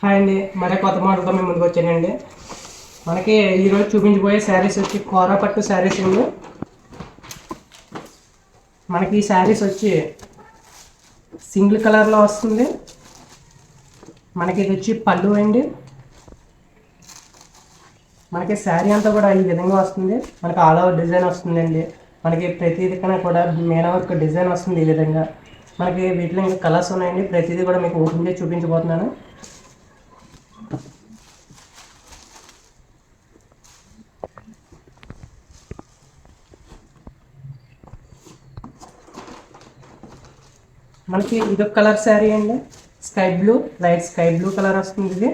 Hi అండి. మరే కొత్త మోడల్తో మేము ముందుకు వచ్చానండి. మనకి ఈరోజు చూపించబోయే శారీస్ వచ్చి కోరా పట్టు శారీస్ అండి. మనకి ఈ శారీస్ వచ్చి సింగిల్ కలర్లో వస్తుంది. మనకి ఇది వచ్చి పళ్ళు అండి. మనకి శారీ అంతా కూడా ఈ విధంగా వస్తుంది. మనకి ఆల్ ఓవర్ డిజైన్ వస్తుందండి. మనకి ప్రతిదీ కన్నా కూడా మెయిన్ వర్క్ డిజైన్ వస్తుంది ఈ విధంగా. మనకి వీటిలో ఇంకా కలర్స్ ఉన్నాయండి. ప్రతిదీ కూడా మీకు ఓపెన్ చేసి చూపించబోతున్నాను. మనకి ఇదొక కలర్ శారీ అండి. Sky blue light sky blue colour వస్తుంది ఇది.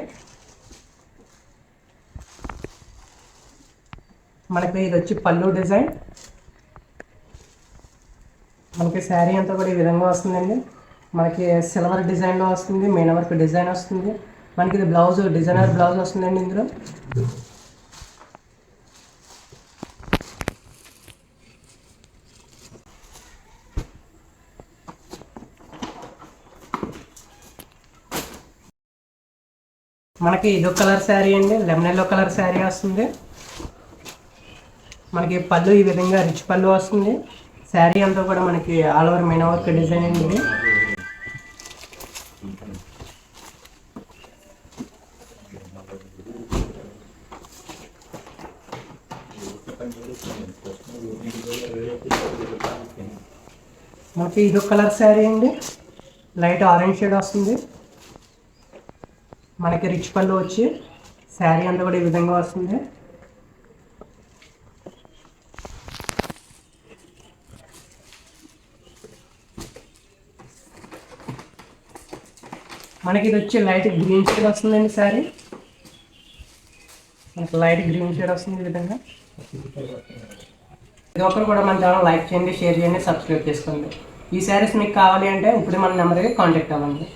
మనకి ఇది వచ్చి పళ్ళు డిజైన్. మనకి శారీ అంతా కూడా ఈ విధంగా వస్తుందండి. మనకి సిల్వర్ డిజైన్లో వస్తుంది మెయిన్ వర్క్ డిజైన్ వస్తుంది. మనకి ఇది బ్లౌజ్ డిజైనర్ బ్లౌజ్ వస్తుందండి ఇందులో. మనకి ఇదో కలర్ శారీ అండి లెమన్ ఎల్లో కలర్ శారీ వస్తుంది. మనకి పళ్ళు ఈ విధంగా రిచ్ పళ్ళు వస్తుంది. శారీ అంతా కూడా మనకి all over main work design అండి ఇది. మనకి ఇదో కలర్ శారీ అండి. లైట్ ఆరెంజ్ షేడ్ వస్తుంది. మనకి రిచ్ పళ్ళు వచ్చి శారీ అంతా కూడా ఈ విధంగా వస్తుంది. మనకి ఇది వచ్చి లైట్ గ్రీన్ షేడ్ వస్తుందండి శారీ. మనకి లైట్ గ్రీన్ షేడ్ వస్తుంది ఈ విధంగా. ఇది ఒక్కరు కూడా మన ఛానల్ లైక్ చేయండి షేర్ చేయండి సబ్స్క్రైబ్ చేసుకోండి. ఈ శారీస్ మీకు కావాలి అంటే ఇప్పుడు మన నెంబర్కి కాంటాక్ట్ అవ్వండి.